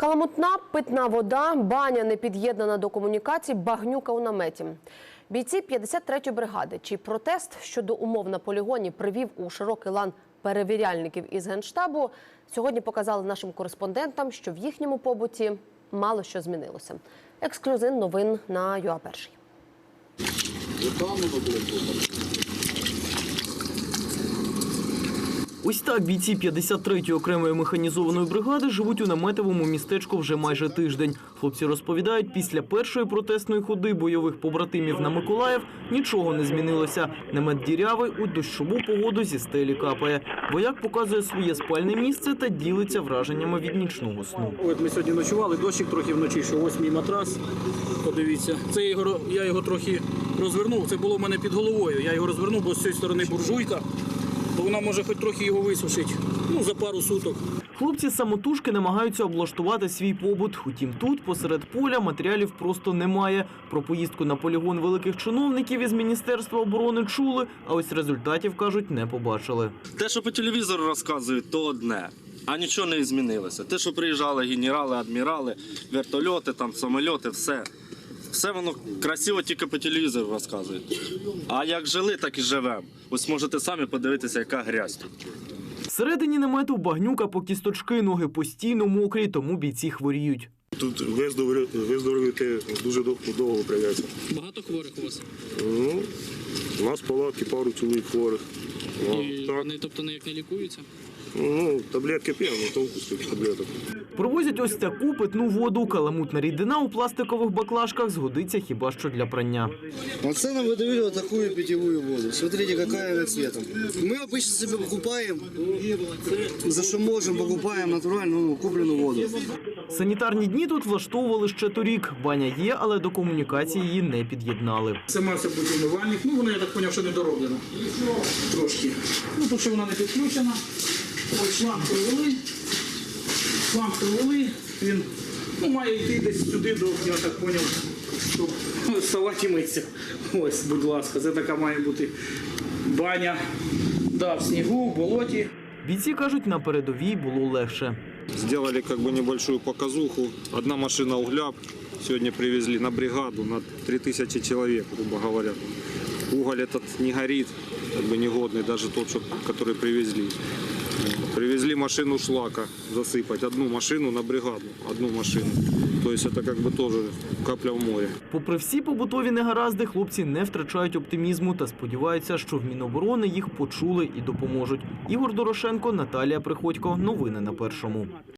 Каламутна питна вода, баня не під'єднана до комунікацій, багнюка у наметі. Бійці 53-ї бригади, чий протест щодо умов на полігоні привів у широкий лан перевіряльників із генштабу, сьогодні показали нашим кореспондентам, що в їхньому побуті мало що змінилося. Ексклюзив новин на ЮА Перший. Ось так бійці 53-ї окремої механізованої бригади живуть у наметовому містечку вже майже тиждень. Хлопці розповідають, після першої протестної ходи бойових побратимів на Миколаїв нічого не змінилося. Намет дірявий у дощову погоду зі стелі капає. Вояк показує своє спальне місце та ділиться враженнями від нічного сну. От ми сьогодні ночували, дощик трохи вночі, що ось мій матрас. Подивіться. Це його, я його трохи розвернув. Це було в мене під головою. Я його розвернув, бо з цієї сторони буржуйка, то вона може хоч трохи його висушити. Ну, за пару суток. Хлопці самотужки намагаються облаштувати свій побут. Утім, тут посеред поля матеріалів просто немає. Про поїздку на полігон великих чиновників із міністерства оборони чули, а ось результатів кажуть, не побачили. Те, що по телевізору розказують, то одне. А нічого не змінилося. Те, що приїжджали генерали, адмірали, вертольоти, там, самольоти, все. Все воно красиво тільки по телевізору розказують. А як жили, так і живемо. Ось можете самі подивитися, яка грязь тут. Всередині намету багнюка по кісточки, ноги постійно мокрі, тому бійці хворіють. Тут виздоровлювати дуже довго, довго прийдеться. Багато хворих у вас. Ну, у нас палатки пару чоловік хворих. О, І так. вони, тобто, ніяк не лікуються. Ну, таблетки п'ємо, толку з цих таблеток. Провозять ось таку питну воду. Каламутна рідина у пластикових баклажках згодиться хіба що для прання. Вот нам выдавили вот такую питьевую воду. Смотрите, какая она цветом. Мы обычно себе покупаем, за что можем, покупаем натуральную ну, купленную воду. Санітарні дні тут влаштовували ще торік. Баня є, але до комунікації її не під'єднали. Це мався бути умивальник. Ну, воно, я так зрозумів, що не дороблено. Трошки. Ну, тут ще вона не підключена. Ось шланг провели. Шланг провели. Він ну, має йти десь сюди до, я так зрозумів, щоб вставати і митися. Ось, будь ласка, це така має бути баня. Да, в снігу, в болоті. Бійці кажуть, на передовій було легше. Сделали как бы небольшую показуху. Одна машина угля сегодня привезли на бригаду на 3000 человек, грубо говоря. Уголь этот не горит, как бы негодный, даже тот, что- который привезли. Привезли машину шлака засыпать, одну машину на бригаду, одну машину. То есть это как бы тоже капля в море. Попри всі побутові негаразди, хлопці не втрачають оптимізму та сподіваються, що в Міноборони їх почули і допоможуть. Ігор Дорошенко, Наталія Приходько. Новини на першому.